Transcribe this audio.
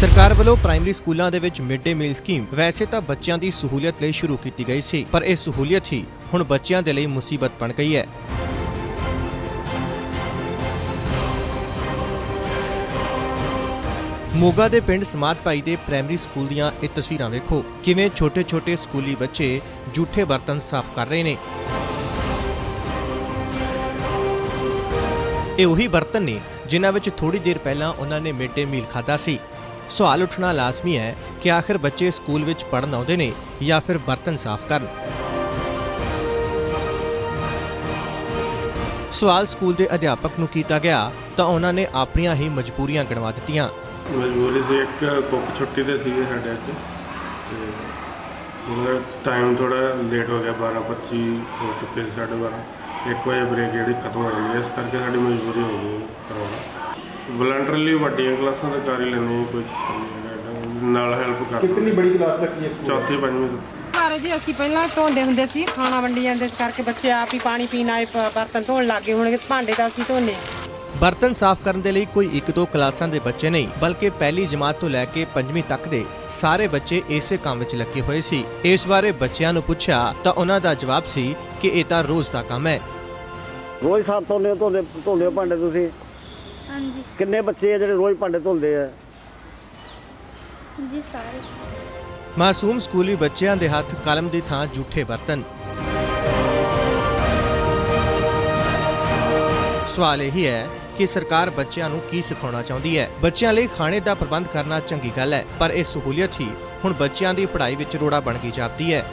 ਸਰਕਾਰ ਵੱਲੋਂ ਪ੍ਰਾਇਮਰੀ ਸਕੂਲਾਂ ਦੇ ਵਿੱਚ ਮਿਡ ਡੇ ਮੀਲ ਸਕੀਮ ਵੈਸੇ ਤਾਂ ਬੱਚਿਆਂ ਦੀ ਸਹੂਲੀਅਤ ਲਈ ਸ਼ੁਰੂ ਕੀਤੀ ਗਈ ਸੀ, ਪਰ ਇਹ ਸਹੂਲੀਅਤ ਹੀ ਹੁਣ ਬੱਚਿਆਂ ਦੇ ਲਈ ਮੁਸੀਬਤ ਬਣ ਗਈ ਹੈ। ਮੋਗਾ ਦੇ ਪਿੰਡ ਸਮਾਤ ਭਾਈ ਦੇ ਪ੍ਰਾਇਮਰੀ ਸਕੂਲ ਦੀਆਂ ਇਹ ਤਸਵੀਰਾਂ ਵੇਖੋ, ਕਿਵੇਂ ਛੋਟੇ-ਛੋਟੇ ਸਕੂਲੀ ਬੱਚੇ ਝੂਠੇ ਬਰਤਨ ਸਾਫ਼ ਕਰ ਰਹੇ ਨੇ। ਇਹ ਉਹੀ ਬਰਤਨ ਨੇ ਜਿਨ੍ਹਾਂ ਵਿੱਚ ਥੋੜੀ ਦੇਰ ਪਹਿਲਾਂ ਉਹਨਾਂ ਨੇ ਮਿਡ ਡੇ ਮੀਲ ਖਾਧਾ ਸੀ। ਸਵਾਲ ਉੱਠਣਾ ਲਾਜ਼ਮੀ ਹੈ ਕਿ ਆਖਿਰ ਬੱਚੇ ਸਕੂਲ ਵਿੱਚ ਪੜ੍ਹਨ ਆਉਂਦੇ ਨੇ ਜਾਂ ਫਿਰ ਬਰਤਨ ਸਾਫ਼ ਕਰਨ। ਸਵਾਲ ਸਕੂਲ ਦੇ ਅਧਿਆਪਕ ਨੂੰ ਕੀਤਾ ਗਿਆ ਤਾਂ ਉਹਨਾਂ ਨੇ ਆਪਣੀਆਂ ਹੀ ਮਜਬੂਰੀਆਂ ਗਣਵਾ ਦਿੱਤੀਆਂ। ਮਜਬੂਰੀ ਸੀ, ਇੱਕ ਕੁੱਕ ਛੁੱਟੀ ਤੇ ਸੀਗੇ ਸਾਡੇ ਅੱਜ। ਤੇ ਮਤਲਬ ਟਾਈਮ ਥੋੜਾ ਲੇਟ ਹੋ ਗਿਆ 12:25 ਹੋ ਚੁੱਕੇ ਸੀ, ਸਾਢੇ 12 ਇੱਕ ਵਜੇ ਬ੍ਰੇਕ ਜਿਹੜੀ ਖਤਮ ਹੋ ਗਈ ਹੈ, ਇਸ ਕਰਕੇ ਸਾਡੀ ਮਜਬੂਰੀ ਹੋ ਗਈ ਕਰਾਉਣਾ ਵਲੰਟਰਲੀ ਵੱਡੀਆਂ ਕਲਾਸਾਂ ਦਾ ਕਰ ਹੀ ਲੈਂਦੇ ਹਾਂ, ਕੋਈ ਚੱਕਰ ਨਹੀਂ ਹੈਗਾ। ਨਾਲ ਹੈਲਪ ਕਰ ਕਿੰਨੀ ਬੜੀ ਕਲਾਸ ਤੱਕ ਇਹ ਸਕੂਲ ਚੌਥੀ ਪੰਜਵੀਂ ਤੱਕ। ਘਰ ਜੀ ਅਸੀਂ ਪਹਿਲਾਂ ਧੋਂਦੇ ਹੁੰਦੇ ਸੀ ਖਾਣਾ ਵੰਡੀ ਜਾਂਦੇ ਸੀ ਕਰਕੇ ਬੱਚੇ ਆਪ ਹੀ ਪਾਣੀ ਪੀਣ ਆਏ ਬਰਤਨ ਧੋਣ ਲੱਗੇ ਹੁਣ ਭਾਂਡੇ ਤਾਂ ਅਸੀਂ ਧੋਨੇ। ਬਰਤਨ ਸਾਫ਼ ਕਰਨ ਦੇ ਲਈ ਕੋਈ ਇੱਕ ਦੋ ਕਲਾਸਾਂ ਦੇ ਬੱਚੇ ਨਹੀਂ ਬਲਕਿ ਪਹਿਲੀ ਜਮਾਤ ਤੋਂ ਲੈ ਕੇ ਪੰਜਵੀਂ ਤੱਕ ਦੇ ਸਾਰੇ ਬੱਚੇ ਇਸੇ ਕੰਮ ਵਿੱਚ ਲੱਗੇ ਹੋਏ ਸੀ। ਇਸ ਬਾਰੇ ਬੱਚਿਆਂ ਨੂੰ ਪੁੱਛਿਆ ਤਾਂ ਉਹਨਾਂ ਦਾ ਜਵਾਬ ਸੀ ਕਿ ਇਹ ਤਾਂ ਰੋਜ਼ ਦਾ ਕੰਮ ਹੈ। ਰੋਜ਼ ਸਾਫ਼ ਹੋ ਧੋਂਦੇ ਧੋਂਦੇ ਭਾਂਡੇ ਤੁਸੀਂ। ਹਾਂਜੀ। ਕਿੰਨੇ ਬੱਚੇ ਆ ਜਿਹੜੇ ਰੋਜ਼ ਭਾਂਡੇ ਧੋਂਦੇ ਆ? ਜੀ ਸਾਰੇ। ਮਾਸੂਮ ਸਕੂਲੀ ਬੱਚਿਆਂ ਦੇ ਹੱਥ ਕਲਮ ਦੀ ਥਾਂ ਝੂਠੇ ਬਰਤਨ। ਸਵਾਲ ਇਹ ਹੈ ਕਿ ਸਰਕਾਰ ਬੱਚਿਆਂ ਨੂੰ ਕੀ ਸਿਖਾਉਣਾ ਚਾਹੁੰਦੀ ਹੈ? ਬੱਚਿਆਂ ਲਈ ਖਾਣੇ ਦਾ ਪ੍ਰਬੰਧ ਕਰਨਾ ਚੰਗੀ ਗੱਲ ਹੈ ਪਰ ਇਹ ਸਹੂਲੀਅਤ ਹੀ ਹੁਣ ਬੱਚਿਆਂ ਦੀ ਪੜ੍ਹਾਈ ਵਿੱਚ ਰੋੜਾ ਬਣ ਗਈ ਜਾਪਦੀ ਹੈ।